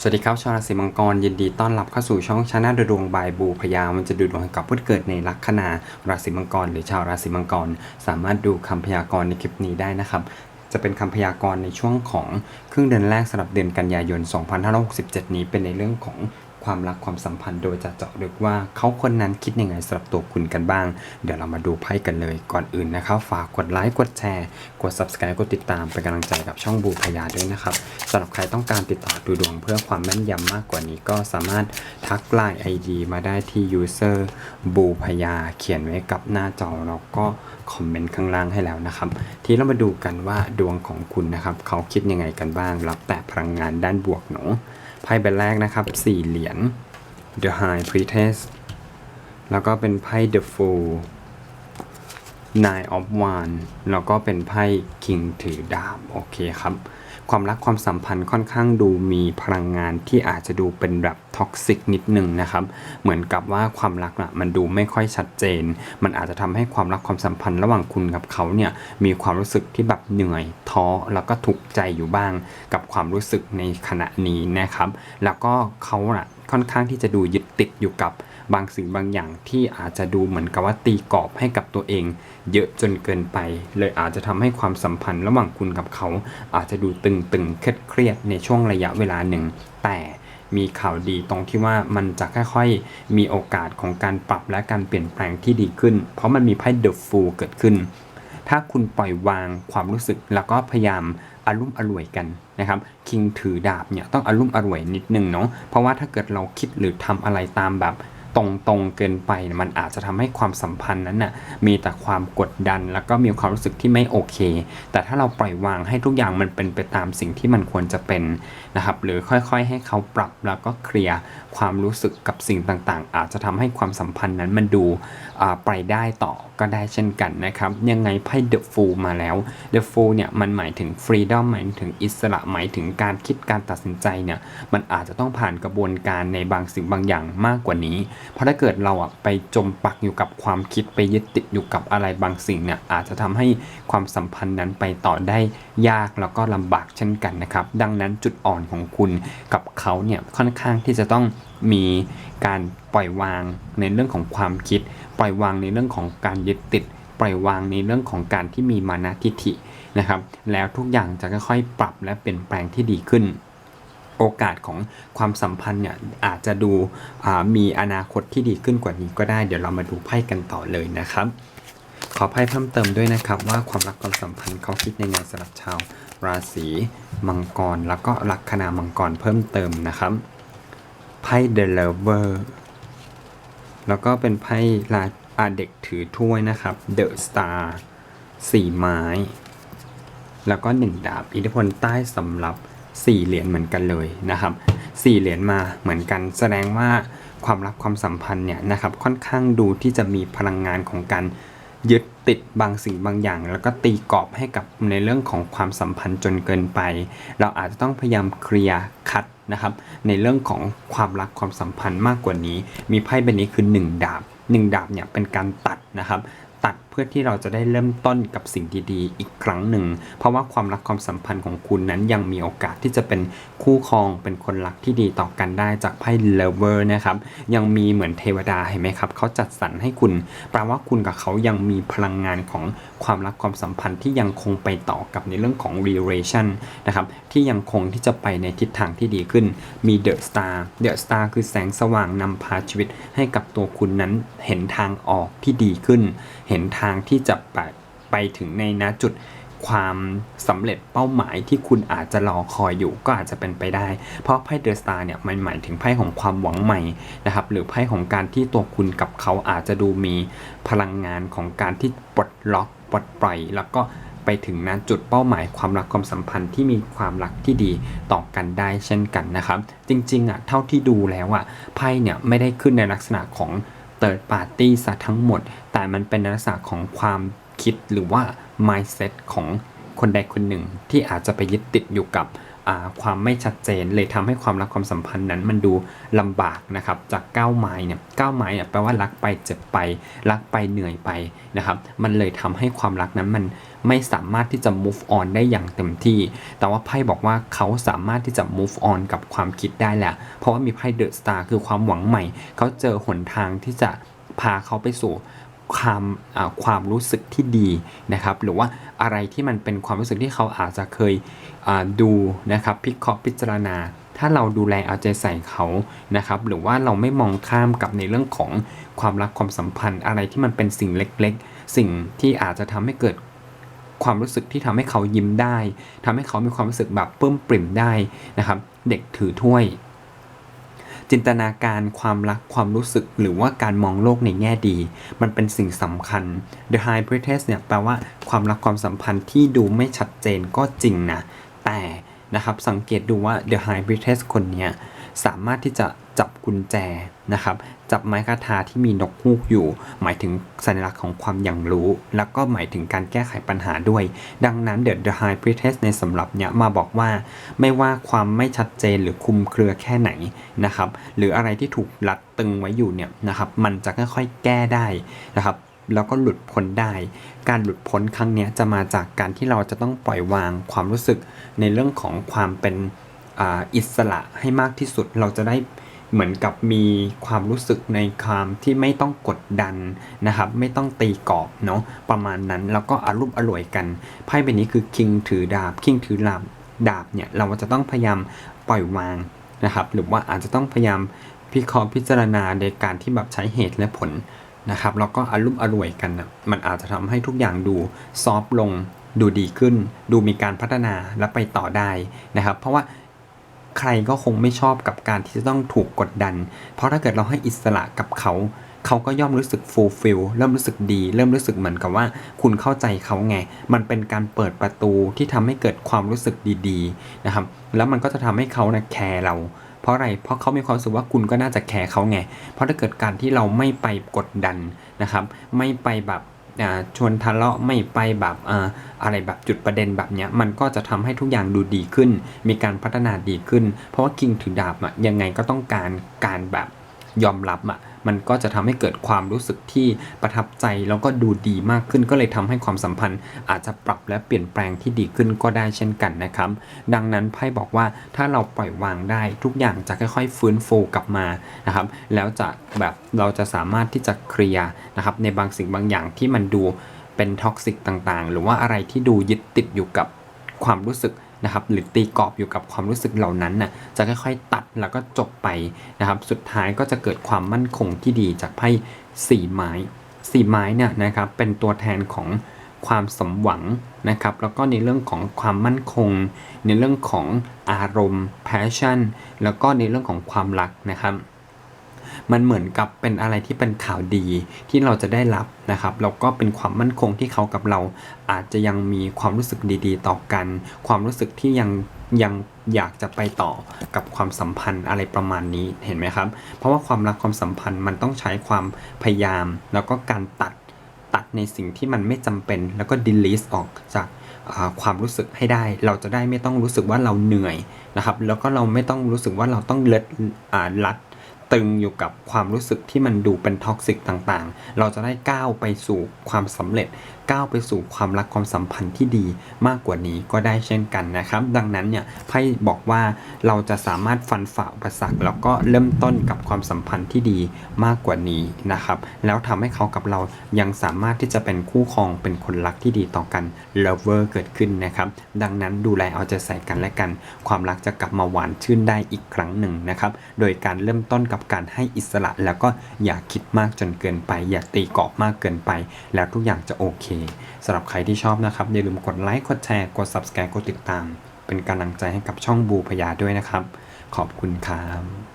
สวัสดีครับชาวราศีมังกรยินดีต้อนรับเข้าสู่ช่องชาแนลดวงบายบูพยามันจะดูดวงกับผู้เกิดในลัคนาราศีมังกร หรือชาวราศีมังกร สามารถดูคำพยากรณ์ในคลิปนี้ได้นะครับ จะเป็นคำพยากรณ์ในช่วงของครึ่งเดือนแรกสำหรับเดือนกันยายน 2567 นี้เป็นในเรื่องของ ความรักความสัมพันธ์โดยจะเจาะลึกว่าเขาคนนั้นคิดยังไงสำหรับตัวคุณกันบ้าง เดี๋ยวเรามาดูไพ่กันเลยก่อนอื่นนะครับ ฝากกดไลค์กดแชร์ กด subscribe กดติดตามเป็นกำลังใจกับช่องบูพยาด้วยนะครับสำหรับใครต้องการติดต่อดูดวงเพื่อความแม่นยำมากกว่านี้ก็สามารถทักไลน์ ID มาได้ที่ user บูพยาเขียนไว้กับหน้าจอแล้วก็คอมเมนต์ข้างล่างให้แล้วนะครับ ทีเรามาดูกันว่าดวงของคุณนะครับเขาคิดยังไงกันบ้าง รับแต่พลังงานด้านบวกเนาะ ไพ่ใบแรกนะครับสี่เหรียญ The High Priestess แล้วก็เป็นไพ่ The Fool Nine of Wands แล้วก็เป็นไพ่ King ถือดาบ โอเคครับ ความรักความสัมพันธ์ค่อนข้างดูมีพลังงานที่อาจจะดูเป็นแบบท็อกซิกนิดนึงนะครับ เหมือนกับว่าความรักน่ะมันดูไม่ค่อยชัดเจน มันอาจจะทำให้ความรักความสัมพันธ์ระหว่างคุณกับเขาเนี่ยมีความรู้สึกที่แบบเหนื่อยท้อแล้วก็ทุกข์ใจอยู่บ้าง กับความรู้สึกในขณะนี้นะครับ แล้วก็เขาน่ะค่อนข้างที่จะดูยึดติดอยู่กับ บางสิ่งบางอย่างที่อาจจะดูเหมือนกับว่าตีกรอบให้กับตัวเอง เยอะจนเกินไป เลยอาจจะทำให้ความสัมพันธ์ระหว่างคุณกับเขา อาจจะดูตึงๆเครียดๆในช่วงระยะเวลาหนึ่ง แต่มีข่าวดีตรงที่ว่ามันจะค่อยๆ มีโอกาสของการปรับและการเปลี่ยนแปลงที่ดีขึ้น เพราะมันมีไพ่ The Fool เกิดขึ้น ถ้าคุณปล่อยวางความรู้สึกแล้วก็พยายามอารุ่มอร่วยกันนะครับคิงถือดาบเนี่ยต้องอารุ่มอร่วยนิดนึงเนาะเพราะว่าถ้าเกิดเราคิดหรือทำอะไรตามแบบ ตรงๆเกินไป มันอาจจะทำให้ความสัมพันธ์นั้นน่ะมีแต่ความกดดัน แล้วก็มีความรู้สึกที่ไม่โอเค แต่ถ้าเราปล่อยวางให้ทุกอย่างมันเป็นไปตามสิ่งที่มันควรจะเป็น นะครับหรือค่อยๆ ให้เขาปรับแล้วก็เคลียร์ความรู้สึกกับสิ่งต่างๆ อาจจะทำให้ความสัมพันธ์นั้นมันดูไปได้ต่อก็ได้เช่นกันนะครับ ยังไงไพ่ The Fool มาแล้ว The Fool เนี่ยมันหมายถึง freedom หมายถึงอิสระหมายถึงการคิดการตัดสินใจเนี่ยมันอาจจะต้องผ่านกระบวนการในบางสิ่งบางอย่างมากกว่านี้ เพราะถ้าเกิดเราอะไปจมปักอยู่กับความคิดไปยึดติดอยู่กับอะไรบางสิ่งเนี่ยอาจจะทำให้ความสัมพันธ์นั้นไปต่อได้ยากแล้วก็ลำบากเช่นกันนะครับ ดังนั้นจุดอ่อนของคุณกับเขาเนี่ยค่อนข้างที่จะต้องมีการปล่อยวางในเรื่องของความคิด ปล่อยวางในเรื่องของการยึดติด ปล่อยวางในเรื่องของการที่มีมานะทิฐินะครับ แล้วทุกอย่างจะค่อยๆปรับและเปลี่ยนแปลงที่ดีขึ้น โอกาสของความสัมพันธ์เนี่ยอาจจะดูมีอนาคตที่ดีขึ้นกว่านี้ก็ได้ เดี๋ยวเรามาดูไพ่กันต่อเลยนะครับ ขอไพ่เพิ่มเติมด้วยนะครับ ว่าความรักความสัมพันธ์เขาคิดยังไงสำหรับชาว ราศีมังกร แล้วก็ลัคนามังกรเพิ่มเติมนะครับไพ่ The Lover แล้วก็เป็นไพ่ลาอาเด็กถือถ้วยนะครับ The Star สี่ไม้ แล้วก็หนึ่งดาบอิทธิพลใต้สำหรับสี่เหรียญเหมือนกันเลยนะครับสี่เหรียญมาเหมือนกันแสดงว่าความรักความสัมพันธ์เนี่ยนะครับค่อนข้างดูที่จะมีพลังงานของการ ยึดติดบางสิ่งบางอย่าง แล้วก็ตีกรอบให้กับในเรื่องของความสัมพันธ์จนเกินไป เราอาจจะต้องพยายามเคลียร์คัดนะครับ ในเรื่องของความรักความสัมพันธ์มากกว่านี้ มีไพ่ใบนี้คือ 1 ดาบ 1 ดาบเนี่ยเป็นการตัดนะครับ ตัด พื่อที่เราจะได้เริ่มต้นกับสิ่งดีๆ อีกครั้งหนึ่ง เพราะว่าความรักความสัมพันธ์ของคุณนั้นยังมีโอกาสที่จะเป็นคู่ครองเป็นคนรักที่ดีต่อกันได้จากไพ่ lover นะครับยังมีเหมือนเทวดาเห็นไหมครับเขาจัดสรรให้คุณแปลว่าคุณกับเขายังมีพลังงานของความรักความสัมพันธ์ที่ยังคงไปต่อกับในเรื่องของ relation นะครับที่ยังคงที่จะไปในทิศทางที่ดีขึ้น มี The Star The Star คือแสงสว่างนำพาชีวิตให้กับตัวคุณนั้นเห็นทางออกที่ดีขึ้น เห็นทางที่จะไปไปถึงในณจุดความสำเร็จเป้าหมายที่คุณอาจจะรอคอยอยู่ก็อาจจะเป็นไปได้ เพราะไพ่เดอะสตาร์เนี่ยมันหมายถึงไพ่ของความหวังใหม่นะครับ หรือไพ่ของการที่ตัวคุณกับเขาอาจจะดูมีพลังงานของการที่ปลดล็อกปลดปล่อย แล้วก็ไปถึงณจุดเป้าหมายความรักความสัมพันธ์ที่มีความรักที่ดีต่อกันได้เช่นกันนะครับ จริงๆอะเท่าที่ดูแล้วอะไพ่เนี่ยไม่ได้ขึ้นในลักษณะของ third party ซะทั้งหมด แต่มันเป็นลักษณะของความคิดหรือว่า mindset ของคนใดคนหนึ่งที่อาจจะไปยึดติดอยู่กับ ความไม่ชัดเจนเลยทำให้ความรักความสัมพันธ์นั้นมันดูลำบากนะครับจากก้าวไม้เนี่ยก้าวไม้เนี่ยแปลว่ารักไปเจ็บไป รักไปเหนื่อยไปนะครับมันเลยทำให้ความรักนั้นมันไม่สามารถที่จะ move on ได้อย่างเต็มที่ แต่ว่าไพ่บอกว่าเขาสามารถที่จะ move on กับความคิดได้แหละ เพราะว่ามีไพ่เดอะสตาร์คือความหวังใหม่ เขาเจอหนทางที่จะพาเขาไปสู่ ความความรู้สึกที่ดีนะครับ หรือว่าอะไรที่มันเป็นความรู้สึกที่เขาอาจจะเคยดูนะครับพิเคราะห์พิจารณา ถ้าเราดูแลเอาใจใส่เขานะครับ หรือว่าเราไม่มองข้ามกับในเรื่องของความรักความสัมพันธ์ อะไรที่มันเป็นสิ่งเล็กๆ สิ่งที่อาจจะทำให้เกิดความรู้สึกที่ทำให้เขายิ้มได้ทำให้เขามีความรู้สึกแบบปลื้มปริ่มได้นะครับ เด็กถือถ้วย จินตนาการความรักความรู้สึก หรือว่าการมองโลกในแง่ดี มันเป็นสิ่งสำคัญ The High Priestess เนี่ยแปลว่าความรักความสัมพันธ์ที่ดูไม่ชัดเจนก็จริงนะ แต่นะครับสังเกตดูว่า The High Priestess คนนี้สามารถที่จะจับกุญแจนะครับ จับไม้คาทาที่มีนกฮูกอยู่ หมายถึงสัญลักษณ์ของความอย่างรู้ แล้วก็หมายถึงการแก้ไขปัญหาด้วย ดังนั้น The The High Priestess ในสำหรับเนี้ยมาบอกว่า ไม่ว่าความไม่ชัดเจนหรือคุมเครือแค่ไหนนะครับหรืออะไรที่ถูกรัดตึงไว้อยู่เนี่ยนะครับมันจะค่อยๆแก้ได้นะครับแล้วก็หลุดพ้นได้ การหลุดพ้นครั้งนี้จะมาจากการที่เราจะต้องปล่อยวางความรู้สึกในเรื่องของความเป็นออิสระให้มากที่สุด เราจะได้ เหมือนกับมีความรู้สึกในความที่ไม่ต้องกดดันนะครับ ไม่ต้องตีกรอบเนาะประมาณนั้นแล้วก็อารุ่มอร่วยกันไพ่ใบนี้คือคิงถือดาบคิงถือดาบดาบเนี่ยเราจะต้องพยายามปล่อยวางนะครับ หรือว่าอาจจะต้องพยายามพิเคราะห์พิจารณาในการที่แบบใช้เหตุและผลนะครับแล้วก็อารมณ์อร่วยกันนะมันอาจจะทำให้ทุกอย่างดูซอฟต์ลง ดูดีขึ้น ดูมีการพัฒนาและไปต่อได้นะครับ เพราะว่า ใครก็คงไม่ชอบกับการที่จะต้องถูกกดดัน เพราะถ้าเกิดเราให้อิสระกับเขา เขาก็ย่อมรู้สึกฟูลฟิลเริ่มรู้สึกดี เริ่มรู้สึกเหมือนกับว่า คุณเข้าใจเขาไง มันเป็นการเปิดประตูที่ทำให้เกิดความรู้สึกดีๆนะครับ แล้วมันก็จะทำให้เขานะแคร์เราเพราะอะไร เพราะเขามีความรู้สึกว่าคุณก็น่าจะแคร์เขาไง เพราะถ้าเกิดการที่เราไม่ไปกดดันนะครับ ไม่ไปแบบ ชวนทะเลาะไม่ไปแบบอะไรแบบจุดประเด็นแบบเนี้ยมันก็จะทำให้ทุกอย่างดูดีขึ้น มีการพัฒนาดีขึ้น เพราะว่าคิงถือดาบอะยังไงก็ต้องการการแบบยอมรับอะ มันก็จะทำให้เกิดความรู้สึกที่ประทับใจแล้วก็ดูดีมากขึ้น ก็เลยทำให้ความสัมพันธ์ อาจจะปรับและเปลี่ยนแปลงที่ดีขึ้นก็ได้เช่นกันนะครับ ดังนั้นไพ่บอกว่าถ้าเราปล่อยวางได้ทุกอย่างจะค่อยๆ ฟื้นฟูกลับมานะครับ แล้วจะแบบเราจะสามารถที่จะเคลียร์นะครับในบางสิ่งบางอย่างที่มันดูเป็นท็อกซิกต่างๆ หรือว่าอะไรที่ดูยึดติดอยู่กับความรู้สึก นะครับหรือตีกรอบอยู่กับความรู้สึกเหล่านั้นน่ะจะค่อยๆ ตัดแล้วก็จบไปนะครับสุดท้ายก็จะเกิดความมั่นคงที่ดีจากไพ่สี่ไม้สี่ไม้เนี่ยนะครับเป็นตัวแทนของความสมหวังนะครับแล้วก็ในเรื่องของความมั่นคง ในเรื่องของอารมณ์ passion แล้วก็ในเรื่องของความรักนะครับ มันเหมือนกับเป็นอะไรที่เป็นข่าวดีที่เราจะได้รับนะครับแล้วก็เป็นความมั่นคงที่เขากับเราอาจจะยังมีความรู้สึกดีๆ ต่อกัน ความรู้สึกที่ยังยังอยากจะไปต่อกับความสัมพันธ์อะไรประมาณนี้เห็นไหมครับ เพราะว่าความรักความสัมพันธ์มันต้องใช้ความพยายาม แล้วก็การตัดตัดในสิ่งที่มันไม่จำเป็น แล้วก็ delete ออกจากความรู้สึกให้ได้ เราจะได้ไม่ต้องรู้สึกว่าเราเหนื่อยนะครับ แล้วก็เราไม่ต้องรู้สึกว่าเราต้องเล็ดอ่ารัด ตึงอยู่กับความรู้สึกที่มันดูเป็นท็อกซิกต่างๆ เราจะได้ก้าวไปสู่ความสำเร็จ ก้าวไปสู่ความรักความสัมพันธ์ที่ดีมากกว่านี้ก็ได้เช่นกันนะครับ ดังนั้นเนี่ยไพ่บอกว่าเราจะสามารถฟันฝ่าอุปสรรคแล้วก็เริ่มต้นกับความสัมพันธ์ที่ดีมากกว่านี้นะครับ แล้วทำให้เขากับเรายังสามารถที่จะเป็นคู่ครองเป็นคนรักที่ดีต่อกัน lover เกิดขึ้นนะครับ ดังนั้นดูแลเอาใจใส่กันและกัน ความรักจะกลับมาหวานชื่นได้อีกครั้งหนึ่งนะครับ โดยการเริ่มต้นกับการให้อิสระแล้วก็อย่าคิดมากจนเกินไป อย่าตีกรอบมากเกินไป แล้วทุกอย่างจะโอเคสำหรับใครที่ชอบนะครับ อย่าลืมกดไลค์กดแชร์กด subscribe กดติดตาม เป็นกำลังใจให้กับช่องบูพยาด้วยนะครับ ขอบคุณครับ